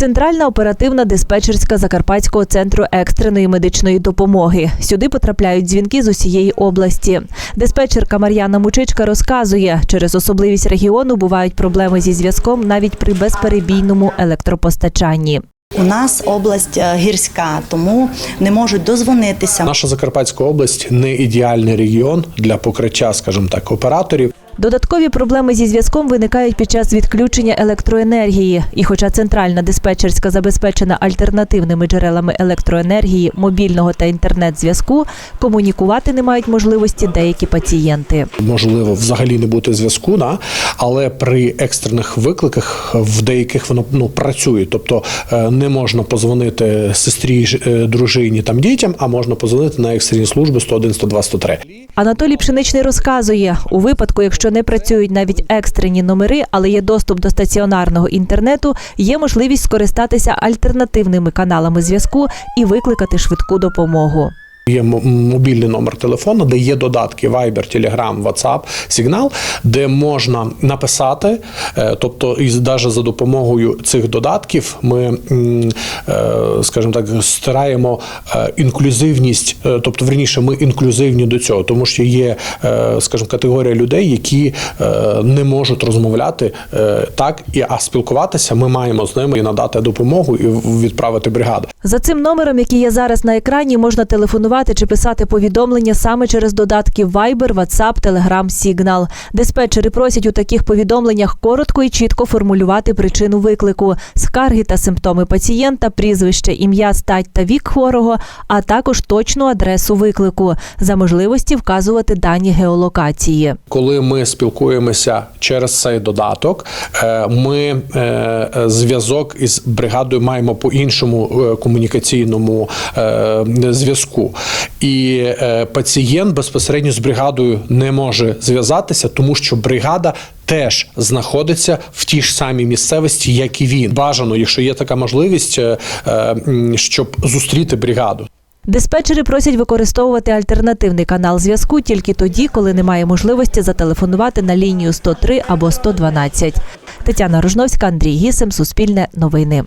Центральна оперативна диспетчерська Закарпатського центру екстреної медичної допомоги. Сюди потрапляють дзвінки з усієї області. Диспетчерка Мар'яна Мучичка розказує, через особливість регіону бувають проблеми зі зв'язком навіть при безперебійному електропостачанні. У нас область е, гірська, тому не можуть дозвонитися. Наша Закарпатська область не ідеальний регіон для покриття, скажімо так, операторів. Додаткові проблеми зі зв'язком виникають під час відключення електроенергії. І хоча центральна диспетчерська забезпечена альтернативними джерелами електроенергії, мобільного та інтернет-зв'язку, комунікувати не мають можливості деякі пацієнти. Можливо, взагалі не бути зв'язку, да? але при екстрених викликах в деяких воно ну працює. Тобто е, не можна позвонити сестрі, е, дружині там дітям, а можна позвонити на екстрені служби 101, 102, 103. Анатолій Пшеничний розказує, у випадку, якщо не працюють навіть екстрені номери, але є доступ до стаціонарного інтернету, є можливість скористатися альтернативними каналами зв'язку і викликати швидку допомогу. Є мобільний номер телефону, де є додатки Viber, Telegram, WhatsApp, Signal, де можна написати, е, тобто і навіть за допомогою цих додатків ми, е, скажімо так, стараємо е, інклюзивність, тобто верніше, ми інклюзивні до цього, тому що є, скажімо, категорія людей, які не можуть розмовляти так, і а спілкуватися ми маємо з ними і надати допомогу і відправити бригаду. За цим номером, який є зараз на екрані, можна телефонувати чи писати повідомлення саме через додатки Viber, WhatsApp, Telegram, Signal. Диспетчери просять у таких повідомленнях коротко і чітко формулювати причину виклику, скарги та симптоми пацієнта, прізвище, ім'я, стать та вік хворого, а також точну адресу виклику. За можливості вказувати дані геолокації. Коли ми спілкуємося через цей додаток, е, ми е, зв'язок із бригадою маємо по іншому е, комунікаційному зв'язку. І е, пацієнт безпосередньо з бригадою не може зв'язатися, тому що бригада. Теж знаходиться в тій ж самій місцевості, як і він. Бажано, якщо є така можливість, е, е, щоб зустріти бригаду. Диспетчери просять використовувати альтернативний канал зв'язку тільки тоді, коли немає можливості зателефонувати на лінію 103 або 112. Тетяна Рожновська, Андрій Гісем, Суспільне новини.